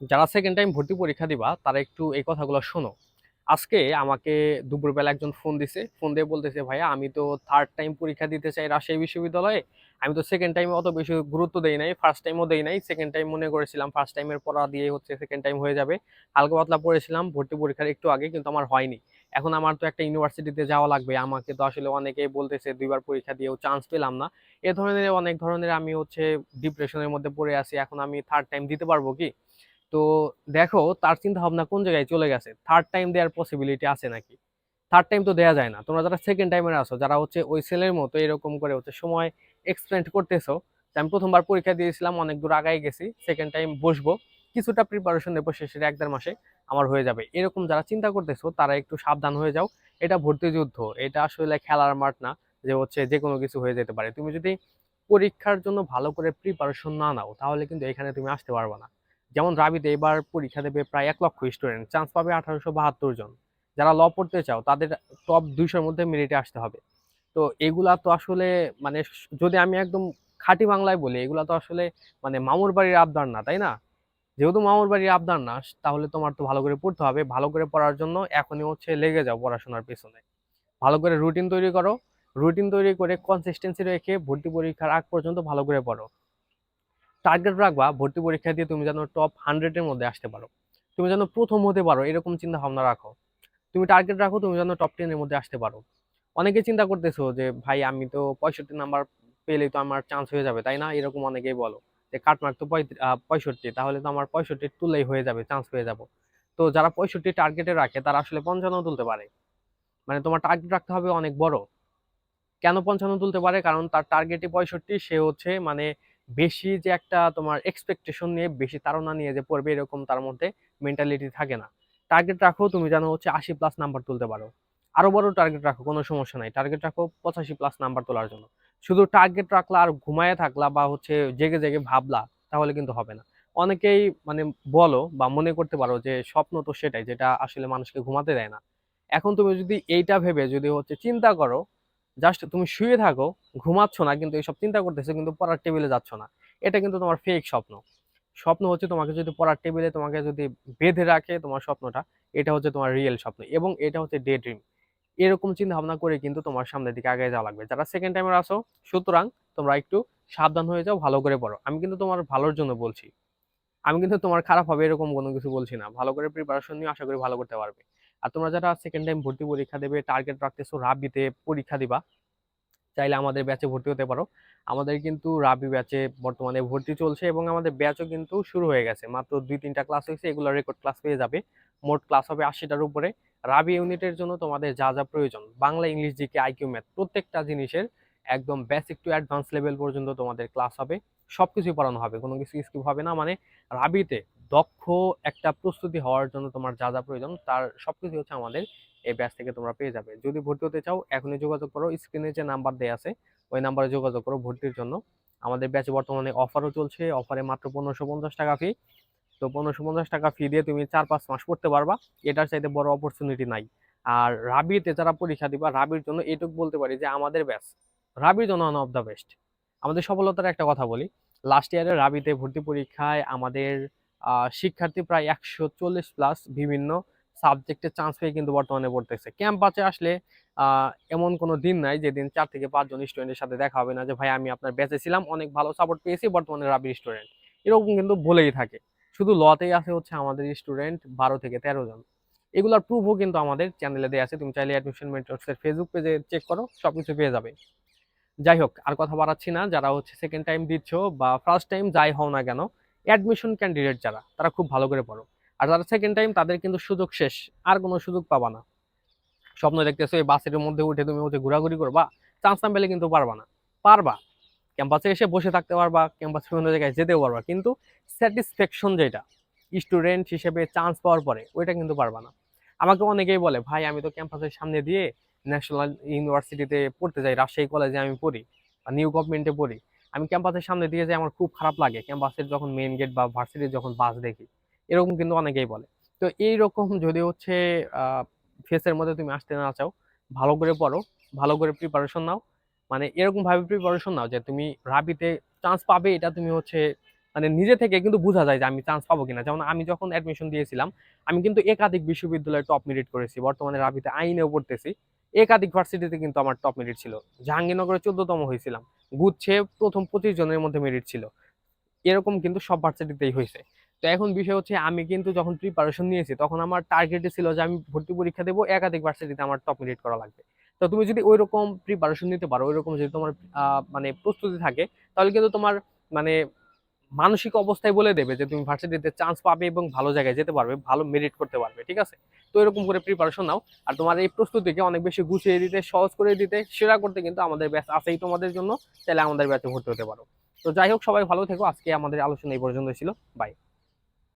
যারা second time ভর্তি পরীক্ষা দিবা, তারা একটু এই কথাগুলো শোনো। আজকে আমাকে দুপুরবেলা একজন ফোন দিছে ফোন দিয়ে বলতেছে, ভাইয়া, আমি তো থার্ড টাইম পরীক্ষা দিতে চাই রাজশাহী বিশ্ববিদ্যালয়ে। আমি তো সেকেন্ড টাইমে অত বেশি গুরুত্ব দেই নাই ফার্স্ট টাইমও দেই নাই। সেকেন্ড টাইম মনে করেছিলাম ফার্স্ট টাইমের পড়া দিয়ে হচ্ছে সেকেন্ড টাইম হয়ে যাবে। হালকা পাতলা পড়েছিলাম, ভর্তি পরীক্ষার একটু আগে, কিন্তু আমার হয়নি। এখন আমার তো একটা ইউনিভার্সিটিতে যাওয়া লাগবে। আমাকে তো আসলে অনেকেই বলতেছে, দুইবার পরীক্ষা দিয়েও চান্স পেলাম না। এ ধরনের, অনেক ধরনের আমি হচ্ছে ডিপ্রেশনের মধ্যে পড়ে আছি। এখন আমি থার্ড টাইম দিতে পারব কি? তো দেখো তার চিন্তা ভাবনা কোন জায়গায় চলে গেছে? থার্ড টাইম দেওয়ার পসিবিলিটি আছে নাকি? থার্ড টাইম তো দেওয়া যায় না। তোমরা যারা সেকেন্ড টাইমের আছো, যারা হচ্ছে ওই সেলের মতো এরকম করে হচ্ছে সময় এক্সপ্লেন্ড করতেছো আমি প্রথমবার পরীক্ষা দিয়েছিলাম, অনেক দূর আগাই গেছি সেকেন্ড টাইম বসবো, কিছুটা প্রিপারেশন নেব শেষের এক দেড় মাসে, আমার হয়ে যাবে। এরকম যারা চিন্তা করতেছো, তারা একটু সাবধান হয়ে যাও। এটা ভর্তি যুদ্ধ। এটা আসলে খেলার মাঠ না, যে হচ্ছে যে কোনো কিছু হয়ে যেতে পারে। তুমি যদি পরীক্ষার জন্য ভালো করে প্রিপারেশন না নাও, তাহলে কিন্তু এখানে তুমি আসতে পারবে না। যেমন রাবিতে এবার পরীক্ষা দেবে প্রায় এক লক্ষ স্টুডেন্ট চান্স পাবে আঠারোশো বাহাত্তর জন। যারা ল পড়তে চাও, তাদের টপ দুইশোর মধ্যে মেরিটে আসতে হবে। তো এগুলা তো আসলে মানে যদি আমি একদম খাঁটি বাংলায় বলি, এগুলা তো আসলে মানে মামুর বাড়ির আবদার না, তাই না? যেহেতু মামুর বাড়ির আবদার না, তাহলে তোমার তো ভালো করে পড়তে হবে। ভালো করে পড়ার জন্য এখনই হচ্ছে লেগে যাও পড়াশোনার পেছনে। ভালো করে রুটিন তৈরি করো। রুটিন তৈরি করে কনসিস্টেন্সি রেখে ভর্তি পরীক্ষার আগ পর্যন্ত ভালো করে পড়ো। টার্গেট রাখবা, ভর্তি পরীক্ষা দিয়ে তুমি যেন টপ হান্ড্রেডের মধ্যে আসতে পারো। তুমি যেন প্রথম হতে পারো, এরকম চিন্তা ভাবনা রাখো। তুমি টার্গেট রাখো, তুমি যেন টপ টেনের মধ্যে আসতে পারো। অনেকে চিন্তা করতেছো যে, ভাই, আমি তো পঁয়ষট্টি নাম্বার পেলেই তো আমার চান্স হয়ে যাবে। তাই না? এরকম অনেকেই বলো যে কাটমার্ক তো পঁয়ষট্টি, তাহলে তো আমার পঁয়ষট্টির তুলেই হয়ে যাবে চান্স পেয়ে যাব। তো যারা পঁয়ষট্টি টার্গেটে রাখে, তারা আসলে পঞ্চান্ন তুলতে পারে। মানে তোমার টার্গেট রাখতে হবে অনেক বড়। কেন পঞ্চান্ন তুলতে পারে? কারণ তার টার্গেটই পঁয়ষট্টি, সে হচ্ছে মানে বেশি যে একটা তোমার এক্সপেকটেশন নিয়ে, বেশি তাড়না নিয়ে যে পড়বে এরকম তার মধ্যে মেন্টালিটি থাকে না। টার্গেট রাখো, তুমি যেন হচ্ছে আশি প্লাস নাম্বার তুলতে পারো। আরও বড় টার্গেট রাখো, কোনো সমস্যা নাই। টার্গেট রাখো পঁচাশি প্লাস নাম্বার তোলার জন্য। শুধু টার্গেট রাখলা আর ঘুমায় থাকলা বা হচ্ছে জেগে জেগে ভাবলা, তাহলে কিন্তু হবে না। অনেকেই মানে বলো বা মনে করতে পারো যে স্বপ্ন তো সেটাই, যেটা আসলে মানুষকে ঘুমাতে দেয় না। এখন তুমি যদি এইটা ভেবে যদি হচ্ছে চিন্তা করো জাস্ট তুমি শুয়ে থাকো, ঘুমাচ্ছ না, কিন্তু এইসব চিন্তা করতেছো, কিন্তু পড়ার টেবিলে যাচ্ছ না। এটা কিন্তু তোমার ফেক স্বপ্ন। স্বপ্ন হচ্ছে তোমাকে যদি পড়ার টেবিলে তোমাকে যদি বেঁধে রাখে তোমার স্বপ্নটা, এটা হচ্ছে তোমার রিয়েল স্বপ্ন এবং এটা হচ্ছে ডে ড্রিম এরকম চিন্তা ভাবনা করে কিন্তু তোমার সামনের দিকে আগে যাওয়া লাগবে। যারা সেকেন্ড টাইমের আসো সুতরাং তোমরা একটু সাবধান হয়ে যাও, ভালো করে পড়ো। আমি কিন্তু তোমার ভালোর জন্য বলছি। আমি কিন্তু তোমার খারাপ হবে এরকম কোনো কিছু বলছি না। ভালো করে প্রিপারেশন নিয়ে আশা করি ভালো করতে পারবে। আর তোমরা যারা সেকেন্ড টাইম ভর্তি পরীক্ষা দেবে টার্গেট রাখতেছো রাবিতে পরীক্ষা দিবা। চাইলে আমাদের ব্যাচে ভর্তি হতে পারো। আমাদের কিন্তু রাবি ব্যাচে বর্তমানে ভর্তি চলছে এবং আমাদের ব্যাচও কিন্তু শুরু হয়ে গেছে। মাত্র দুই, তিনটা ক্লাস হয়েছে, এগুলো রেকর্ড ক্লাস পেয়ে যাবে। মোট ক্লাস হবে আশিটার উপরে। রাবি ইউনিটের জন্য তোমাদের যা যা প্রয়োজন, Bangla, English GK IQ math প্রত্যেকটা জিনিসের একদম বেসিক টু অ্যাডভান্স লেভেল পর্যন্ত তোমাদের ক্লাস হবে। সবকিছুই পড়ানো হবে, কোনো কিছু স্কিপ হবে না। মানে রাবিতে দক্ষ একটা প্রস্তুতি হওয়ার জন্য তোমার যা যা প্রয়োজন, তার সবকিছু হচ্ছে আমাদের এই ব্যাচ থেকে তোমরা পেয়ে যাবে। যদি ভর্তি হতে চাও, এখনই যোগাযোগ করো। স্ক্রিনে যে নাম্বার দেওয়া আছে, ওই নাম্বারে যোগাযোগ করো ভর্তির জন্য। আমাদের ব্যাচে বর্তমানে অফারও চলছে। অফারে মাত্র পনেরোশো পঞ্চাশ টাকা ফি তো পনেরোশো পঞ্চাশ টাকা ফি দিয়ে তুমি চার পাঁচ মাস পড়তে পারবা। এটার চাইতে বড় অপরচুনিটি নাই। আর রাবিতে যারা পরীক্ষা দিবা, রাবির জন্য এটুকু বলতে পারি যে আমাদের ব্যাচ রাবির জন্য ওয়ান অফ দ্য বেস্ট আমাদের সফলতার একটা কথা বলি। লাস্ট ইয়ারে রাবিতে ভর্তি পরীক্ষায় আমাদের শিক্ষার্থী প্রায় একশো চল্লিশ প্লাস বিভিন্ন সাবজেক্টে চান্স পেয়ে কিন্তু বর্তমানে পড়তেছে। ক্যাম্পাসে আসলে এমন কোনো দিন নাই যেদিন চার থেকে পাঁচজন স্টুডেন্টের সাথে দেখা হবে না যে, ভাই, আমি আপনার ব্যাচে ছিলাম, অনেক ভালো সাপোর্ট পেয়েছি, বর্তমানে রাবির স্টুডেন্ট এরকম কিন্তু বলেই থাকে। শুধু লতেই আছে হচ্ছে আমাদের স্টুডেন্ট বারো থেকে তেরো জন। এগুলার প্রুফও কিন্তু আমাদের চ্যানেলে দেওয়া আছে। তুমি চাইলে অ্যাডমিশন মেন্টরসের ফেসবুক পেজে চেক করো, সবকিছু পেয়ে যাবে। যাই হোক, আর কথা বাড়াচ্ছি না। যারা হচ্ছে সেকেন্ড টাইম দিচ্ছ বা ফার্স্ট টাইম যাই হও না কেন অ্যাডমিশন ক্যান্ডিডেট যারা, তারা খুব ভালো করে পড়ো। আর যারা সেকেন্ড টাইম তাদের কিন্তু সুযোগ শেষ, আর কোনো সুযোগ পাবা না। স্বপ্ন দেখতেছো, এই বাসের মধ্যে উঠে তুমি হচ্ছে ঘোরাঘুরি করবা চান্স না পেলে কিন্তু পারবা না। পারবা। ক্যাম্পাসে এসে বসে থাকতে পারবা ক্যাম্পাসে বিভিন্ন জায়গায় যেতেও পারবা, কিন্তু স্যাটিসফ্যাকশন যেটা স্টুডেন্ট হিসেবে চান্স পাওয়ার পরে, ওইটা কিন্তু পারবা না। আমাকে অনেকেই বলে, ভাই, আমি তো ক্যাম্পাসের সামনে দিয়ে ন্যাশনাল ইউনিভার্সিটিতে পড়তে যাই, রাজশাহী কলেজে আমি পড়ি, বা নিউ গভর্নমেন্টে পড়ি। আমি ক্যাম্পাসের সামনে দিয়ে যাই, আমার খুব খারাপ লাগে। ক্যাম্পাসের যখন মেইন গেট বা ভার্সিটির যখন বাস দেখি, এরকম কিন্তু অনেকেই বলে। তো এইরকম যদি হচ্ছে ফেসের মধ্যে তুমি আসতে না চাও, ভালো করে পড়ো, ভালো করে প্রিপারেশন নাও। মানে এরকম ভাবে প্রিপারেশন নাও যে তুমি রাবিতে চান্স পাবে, এটা তুমি হচ্ছে মানে নিজে থেকে কিন্তু বোঝা যায় যে আমি চান্স পাবো কিনা। যেমন আমি যখন অ্যাডমিশন দিয়েছিলাম, আমি কিন্তু একাধিক বিশ্ববিদ্যালয়ে টপ মেরিট করেছি। বর্তমানে রাবিতে আইনেও পড়তেছি। একাধিক ভার্সিটিতে কিন্তু আমার টপ মেরিট ছিল। জাহাঙ্গীরনগরে চোদ্দতম হয়েছিলাম। গুচ্ছে প্রথম পঁচিশ জনের মধ্যে মেরিট ছিল। এরকম কিন্তু সব ভার্সিটিতেই হয়েছে। তো এখন বিষয় হচ্ছে, আমি কিন্তু যখন প্রিপারেশন নিয়েছি, তখন আমার টার্গেটে ছিল যে আমি ভর্তি পরীক্ষা দেবো, একাধিক ভার্সিটিতে আমার টপ মেরিট করা লাগবে। তো তুমি যদি ওই রকম প্রিপারেশন নিতে পারো ওই রকম যদি তোমার মানে প্রস্তুতি থাকে, তাহলে কিন্তু তোমার মানে মানসিক অবস্থায় বলে দেবে যে তুমি ভার্সিটিতে চান্স পাবে এবং ভালো জায়গায় যেতে পারবে, ভালো মেরিট করতে পারবে, ঠিক আছে? তো এরকম করে প্রিপারেশন নাও। আর তোমার এই প্রস্তুতিকে অনেক বেশি গুছিয়ে দিতে, সহজ করে দিতে, সেরা করতে কিন্তু আমাদের ব্যাচ আছেই তোমাদের জন্য। তাহলে আমাদের ব্যাচে ভর্তি হতে পারো। তো যাই হোক, সবাই ভালো থেকো। আজকে আমাদের আলোচনা এই পর্যন্ত ছিল। বাই